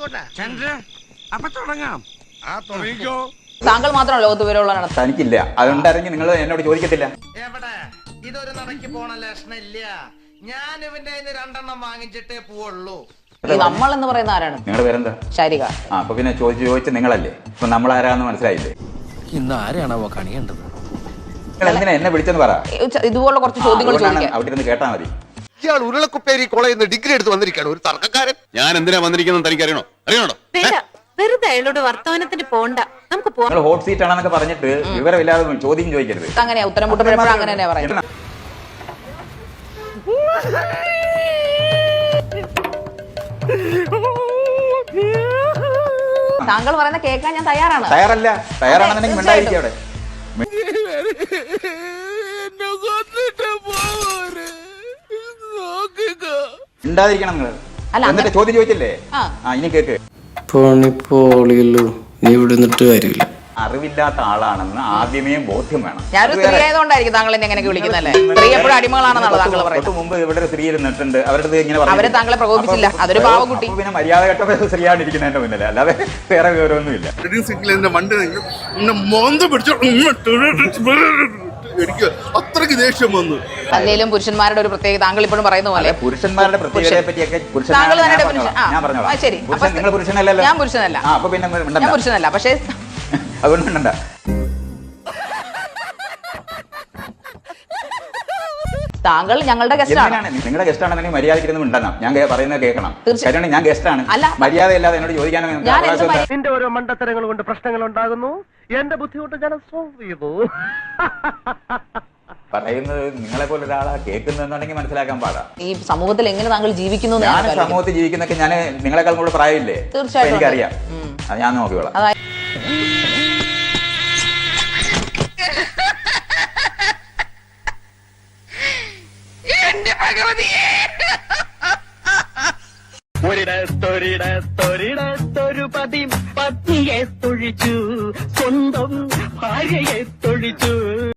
ആയിക്കോട്ടെ ചന്ദ്ര അപ്പൊ തുടങ്ങാം. ആ തുടങ്ങിക്കോ. താങ്കൾ മാത്രമാണ് ലോകത്ത് വിവരമുള്ള തനിക്കില്ല. അതുകൊണ്ടാണെങ്കിൽ നിങ്ങൾ എന്നോട് ചോദിക്കത്തില്ല. എവിടെ? ഇതൊരു നടക്ക് പോണ ലക്ഷണില്ല. ഞാൻ ഇവന്റെ കയ്യിന്ന് രണ്ടെണ്ണം വാങ്ങിച്ചിട്ടേ പോവുള്ളൂ. ഈ നമ്മൾ എന്ന് പറയുന്ന ആരാണ്? നിങ്ങളുടെ പേരെന്താ? ശാരിക. ആ അപ്പൊ പിന്നെ ചോദിച്ചു ചോദിച്ച് നിങ്ങളല്ലേ? ഇപ്പൊ നമ്മൾ ആരാന്ന് മനസ്സിലായില്ലേ? ഇന്ന് ആരെയാണാവോ കണിയേണ്ടത്? നിങ്ങൾ എന്തിനാ എന്നെ വിളിച്ചെന്ന് പറ. ഇതുപോലുള്ള കുറച്ച് ചോദ്യങ്ങൾ ചോദിക്കാം. അവിടെ ഇരുന്ന് കേട്ടാ മതി. ഇയാൾ ഉരുളക്കുപ്പേരി കോളേജിൽ നിന്ന് ഡിഗ്രി എടുത്ത് വന്നിരിക്കുകയാണ്. ഒരു തർക്കക്കാരൻ. ഞാൻ എന്തിനാ വന്നിരിക്കുന്നത് തനിക്ക് അറിയണോ? അറിയണോ വേണ്ട വെറുതെ അയാളോട് വർത്തമാനത്തിന് പോണ്ട. നമുക്ക് പോവാം. നിങ്ങൾ ഹോട്ട് സീറ്റ് ആണെന്നൊക്കെ പറഞ്ഞിട്ട് വിവരമില്ലാതെ ചോദ്യം ചോദിക്കരുത്. അങ്ങനെയാ ഉത്തരം മുട്ടുമ്പോഴപ്പോഴും അങ്ങനെ തന്നെ പറയും എന്നാ? താങ്കൾ പറയുന്ന കേൾക്കാൻ ഞാൻ തയ്യാറാണ്. തയ്യാറല്ല. തയ്യാറാണെന്നുണ്ടെങ്കിൽ മിണ്ടായിരിക്കും അവിടെ. മിണ്ടാതിരിക്കണം നിങ്ങൾ. അല്ല, എന്നിട്ട് ചോദ്യം ചോദിച്ചില്ലേ? ആ. ഇനി കേക്ക്. പണിപ്പോളിയല്ലോ നീ ഇവിടെ നിന്നിട്ട് കാര്യമില്ല. അറിവില്ലാത്ത ആളാണെന്ന് ആദ്യമേ ബോധ്യം വേണം. ഞാനൊരു സ്ത്രീ ആയതുകൊണ്ടായിരിക്കും താങ്കൾ എന്നെ എങ്ങനെ വിളിക്കുന്നല്ലേ സ്ത്രീ എപ്പോഴും അടിമകളാണെന്നാണ് താങ്കൾ പറയുന്നത്? മുമ്പ് ഇവിടെ സ്ത്രീ ഇരുന്നിട്ടുണ്ട് അവരുടെ ഇങ്ങനെ അവരെ. താങ്കളെ പ്രകോപിപ്പിച്ചില്ല. അതൊരു പാവക്കുട്ടി. പിന്നെ മര്യാദ കെട്ട സ്ത്രീയാണ് ഇരിക്കുന്നതിന്റെ മുന്നിൽ അല്ലാതെ വേറെ വിവരമൊന്നുമില്ല. എനിക്ക് അത്രയ്ക്ക് ദേഷ്യം വന്നു അല്ലെങ്കിലും പുരുഷന്മാരുടെ ഒരു പ്രത്യേകത താങ്കൾ ഇപ്പോഴും പറയുന്ന പോലെ പുരുഷന്മാരുടെ പ്രത്യേകതയെ പറ്റിയൊക്കെ താങ്കൾ ഞാൻ തന്നെ പറഞ്ഞോളാം. പുരുഷൻ. ആ, ഞാൻ പറഞ്ഞോളാം. ആ, ശരി. പുരുഷൻ അപ്പൊ നിങ്ങൾ പുരുഷനല്ലല്ലോ ഞാൻ പുരുഷനല്ല. ആ അപ്പോൾ പിന്നെ ഞാൻ മിണ്ടണ്ട. പുരുഷനല്ല പക്ഷേ അതുകൊണ്ട് മിണ്ടണ്ട താങ്കൾ ഞങ്ങളുടെ ഗസ്റ്റ് ആണ്. നിങ്ങളുടെ ഗസ്റ്റ് ആണെന്നുണ്ടെങ്കിൽ മര്യാദയ്ക്ക് ഇരുന്ന് മിണ്ടണം. ഞാൻ പറയുന്നത് കേൾക്കണം. തീർച്ചയായിട്ടും ഞാൻ ഗസ്റ്റ് ആണ്. അല്ല. മര്യാദയില്ലാതെ എന്നോട് ചോദിക്കാനും നിന്റെ ഓരോ മണ്ടത്തരങ്ങൾ കൊണ്ട് പ്രശ്നങ്ങൾ ഉണ്ടാകുന്നു എന്റെ ബുദ്ധിമുട്ട് ഞാൻ സോൾവ് ചെയ്തു പറയുന്നത് നിങ്ങളെ പോലെ ഒരാളാ കേൾക്കുന്നുണ്ടെങ്കിൽ മനസ്സിലാക്കാൻ പാടാ. ഈ സമൂഹത്തിൽ എങ്ങനെ താങ്കൾ ജീവിക്കുന്നു എന്ന് ഞാൻ ഞാൻ സമൂഹത്തിൽ ജീവിക്കുന്നൊക്കെ ഞാൻ നിങ്ങളെക്കാൾ കൂടുതൽ പ്രായമില്ലേ? തീർച്ചയായിട്ടും എനിക്കറിയാം. അത് ഞാൻ നോക്കിക്കോളാം. അതായത് ഒരിടത്തൊരിടത്തൊരിടത്തൊരു പതി പത്നിയെ തൊഴിച്ചു സ്വന്തം ഭാര്യയെ തൊഴിച്ചു.